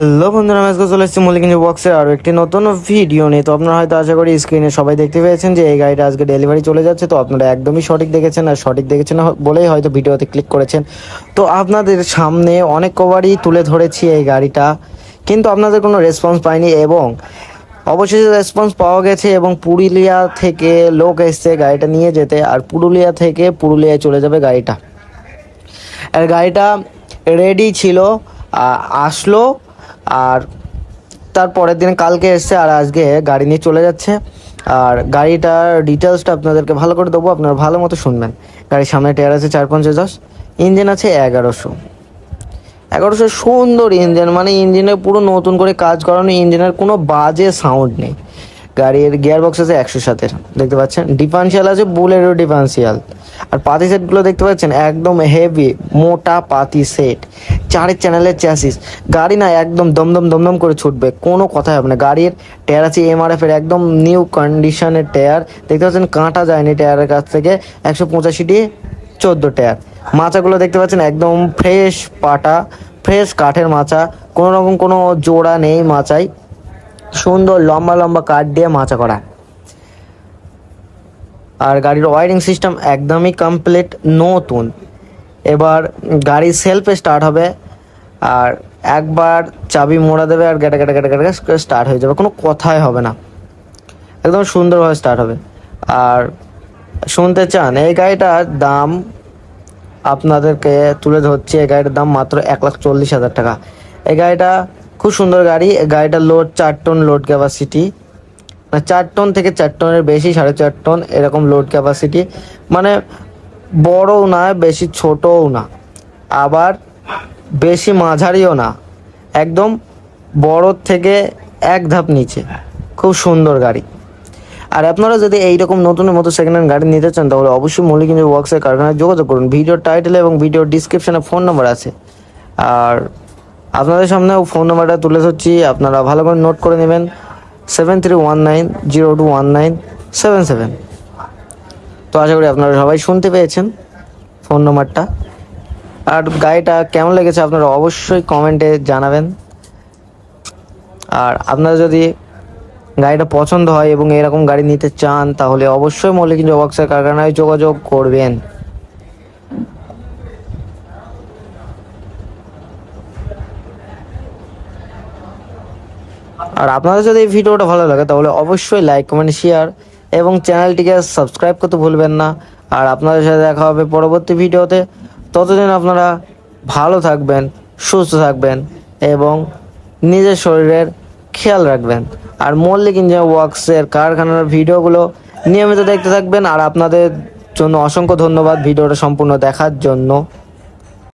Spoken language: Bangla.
হ্যালো বন্ধুরা, আমি আজকে চলে এসেছি মল্লিক বক্সের আরও একটি নতুন ভিডিও নিয়ে। তো আপনারা হয়তো আশা করি স্ক্রিনে সবাই দেখতে পেয়েছেন যে এই গাড়িটা আজকে ডেলিভারি চলে যাচ্ছে। তো আপনারা একদমই সঠিক দেখেছেন আর সঠিক দেখেছেন বলেই হয়তো ভিডিওতে ক্লিক করেছেন। তো আপনাদের সামনে অনেক কবারই তুলে ধরেছি এই গাড়িটা, কিন্তু আপনাদের কোনো রেসপন্স পাইনি এবং অবশেষে রেসপন্স পাওয়া গেছে এবং পুরুলিয়া থেকে লোক এসছে গাড়িটা নিয়ে যেতে আর পুরুলিয়া থেকে পুরুলিয়ায় চলে যাবে গাড়িটা। আর গাড়িটা রেডি ছিল আসলো আর তার পরের দিন কালকে এসছে আর আজকে গাড়ি নিয়ে চলে যাচ্ছে। আর গাড়িটার ডিটেলসটা আপনাদেরকে ভালো করে দেবো, আপনারা ভালো মতো শুনবেন। গাড়ির সামনে টায়ার আছে চার পঞ্চাশ দশ ইঞ্জিন আছে এগারোশো। এগারোশো সুন্দর ইঞ্জিন মানে ইঞ্জিনের পুরো নতুন করে কাজ করানো ইঞ্জিনের কোনো বাজে সাউন্ড নেই। গাড়ির গিয়ার বক্স আছে একশো সাতের, দেখতে পাচ্ছেন? ডিফারেন্সিয়াল আছে বুলেরও ডিফারেন্সিয়াল আর পাতি সেটগুলো দেখতে পাচ্ছেন, একদম হেভি মোটা পাতি সেট। চারের চ্যানেলের চ্যাসিস গাড়ি না একদম দমদম দমদম করে ছুটবে, কোনো কথাই হবে না। গাড়ির টায়ার আছে এমআরএফ এর, একদম নিউ কন্ডিশনের টায়ার দেখতে পাচ্ছেন, কাঁটা যায়নি টায়ারের কাছ থেকে, একশো পঁচাশিটি চোদ্দ টায়ার মাচাগুলো দেখতে পাচ্ছেন, একদম ফ্রেশ পাটা ফ্রেশ কাঠের মাচা। কোনো রকম কোনো জোড়া নেই মাচায়। সুন্দর লম্বা লম্বা কাঠ দিয়ে মাচা করা। আর গাড়ির ওয়ারিং সিস্টেম একদমই কমপ্লিট নতুন। এবার গাড়ি সেলফে স্টার্ট হবে, আর একবার চাবি মোড়া দেবে আর গেটে গেটে গেটে গেটে স্টার্ট হয়ে যাবে। কোনো কথাই হবে না। একদম সুন্দরভাবে স্টার্ট হবে। আর শুনতে চান, এই গাড়িটার দাম আপনাদেরকে তুলে ধরছি। এই গাড়িটার দাম মাত্র এক লাখ চল্লিশ হাজার টাকা। এই গাড়িটা খুব সুন্দর গাড়ি। গাড়িটার লোড চার টন লোড ক্যাপাসিটি মানে চার টন থেকে চার টনের বেশি, সাড়ে চার টন এরকম লোড ক্যাপাসিটি মানে বড়ও না, বেশি ছোটও না। আবার বেশি মাঝারিও না। একদম বড় থেকে এক ধাপ নিচে। খুব সুন্দর গাড়ি। আর আপনারা যদি এইরকম নতুন মতো সেকেন্ড হ্যান্ড গাড়ি নিতে চান, তাহলে অবশ্যই মল্লিক ইঞ্জিন ওয়ার্কসের কারখানায় যোগাযোগ করুন। ভিডিও টাইটেল এবং ভিডিও ডিসক্রিপশনে ফোন নাম্বার আছে। আর আপনাদের সামনে ফোন নাম্বারটা তুলে ধরছি। আপনারা ভালো করে নোট করে নেবেন। Seven three one nine zero two one nine seven seven তো আশা করি আপনারা সবাই শুনতে পেয়েছেন ফোন নাম্বারটা আর গাড়িটা কেমন লেগেছে আপনারা অবশ্যই কমেন্টে জানাবেন। আর আপনারা যদি গাড়িটা পছন্দ হয় এবং এরকম গাড়ি নিতে চান, তাহলে অবশ্যই মল্লিক জবাক্সের কারখানায় যোগাযোগ করবেন। আর আপনাদের যদি এই ভিডিওটা ভালো লাগে, তাহলে অবশ্যই লাইক কমেন্ট শেয়ার এবং চ্যানেলটিকে সাবস্ক্রাইব করতে ভুলবেন না। আর আপনাদের সাথে দেখা হবে পরবর্তী ভিডিওতে। ততদিন আপনারা ভালো থাকবেন, সুস্থ থাকবেন এবং নিজের শরীরের খেয়াল রাখবেন। আর মল্লিক ইঞ্জিনিয়ার ওয়ার্কসের কারখানার ভিডিওগুলো নিয়মিত দেখতে থাকবেন। আর আপনাদের জন্য অসংখ্য ধন্যবাদ ভিডিওটা সম্পূর্ণ দেখার জন্য।